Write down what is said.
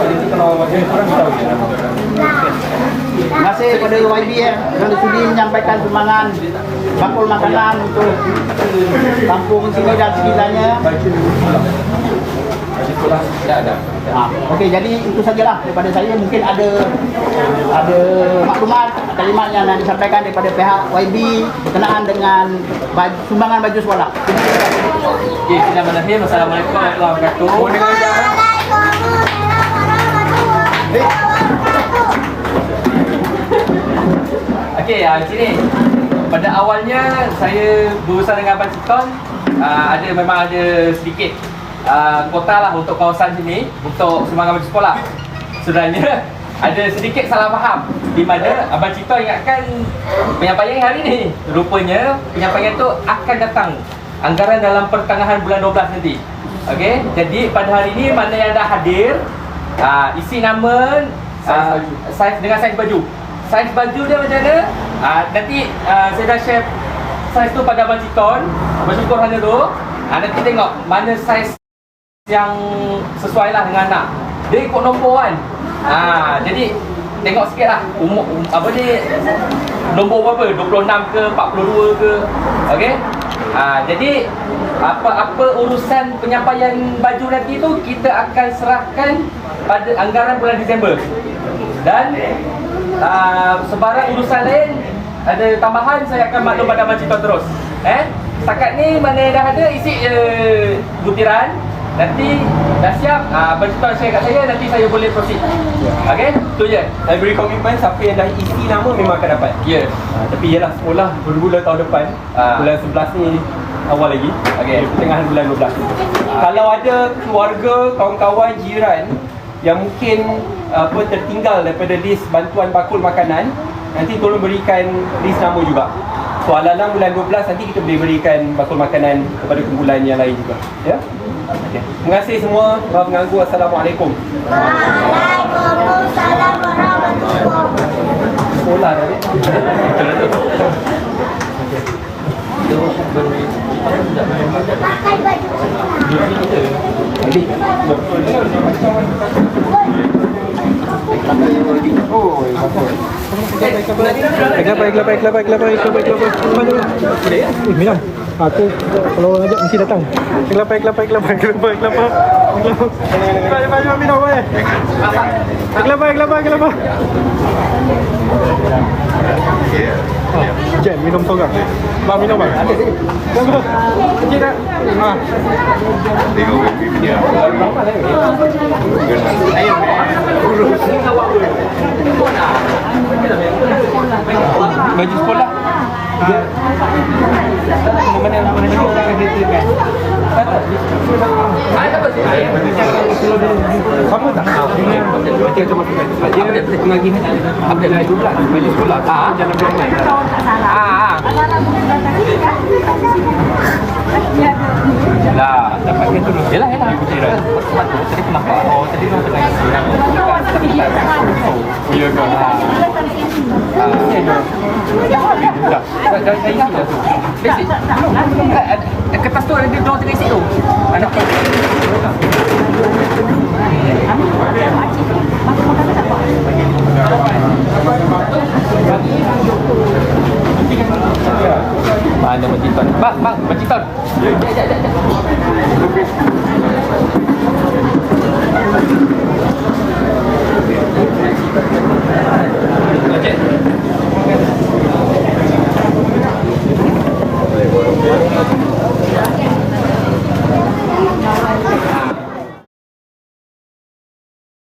Jadi kalau dia kurang tahu kasih kepada YB ya, kerana sudi menyampaikan sumbangan bakul makanan untuk kampung sini dan sekitarnya. Sekolah tidak ada. Ha, Okey, jadi itu sajalah daripada saya. Mungkin ada ada maklumat, kalimat yang nak disampaikan daripada pihak YB berkenaan dengan baju, sumbangan baju sekolah. Okey, bismillahirrahmanirrahim. Assalamualaikum warahmatullahi wabarakatuh. Okey, uh, sini. Pada awalnya saya berusaha dengan Abang Citon uh, ada memang ada sedikit uh, kota lah untuk kawasan sini untuk sumbangan baju sekolah. Sebenarnya ada sedikit salah faham di mana Abang Cito ingatkan penyampaian hari ni. Rupanya penyampaian tu akan datang anggaran dalam pertengahan bulan 12 nanti. Okey, jadi pada hari ni mana yang dah hadir uh, isi nama uh, saiz dengan saiz baju. Saiz baju dia macam mana? Uh, nanti uh, saya dah share saiz tu pada Abang Citon. Bersyukur hanya tu. Uh, nanti tengok mana saiz yang sesuai lah dengan anak. Dia ikut nombor kan. Ha, jadi tengok sikit lah umur um, apa ni? Nombor berapa? 26 ke 42 ke? Okey ha, jadi apa-apa urusan penyampaian baju nanti tu kita akan serahkan pada anggaran bulan Disember. Dan uh, sebarang urusan lain ada tambahan saya akan maklum pada Abang Cito terus. Eh? Setakat ni mana dah ada isi je butiran Nanti dah siap, ah, Abang Cito share kat saya, nanti saya boleh proceed Okay, tu je Saya beri komitmen siapa yang dah isi nama memang akan dapat. Ya, yeah. Ha, tapi ialah sekolah bermula tahun depan. Ah. Bulan 11 ni awal lagi. Okey. Pertengahan bulan 12 ni. Kalau ada keluarga, kawan-kawan, jiran yang mungkin apa tertinggal daripada list bantuan bakul makanan, nanti tolong berikan list nama juga. So ala-ala bulan 12 nanti kita boleh berikan bakul makanan kepada kumpulan yang lain juga. Ya? Okay. Terima kasih semua. Maaf mengganggu. Assalamualaikum. Sekolah dah ni. Ikla pa, ikla pa, ikla pa, ikla pa. Eh, minam. Aku kalau ajak mesti datang. Ikla pa, ikla pa, ikla pa, ikla pa, ikla pa. Ikla pa, ikla pa, minam eh. Ikla pa, ikla pa, ikla pa. Jen, minum to gang. Ba minum ba? Bang minum. Sige na. Ah. Tingnan mo niya. Ha. Mana mana orang akan ceritakan. Sama tak? Lah Ah, Ah, ah. Lah. Oh. Oh, ya? Eh, Kertas tu ada dia orang tengah isi tu. Anak Mana Majiton? Bang, bang, Majiton. Ya, ya, ya, ya.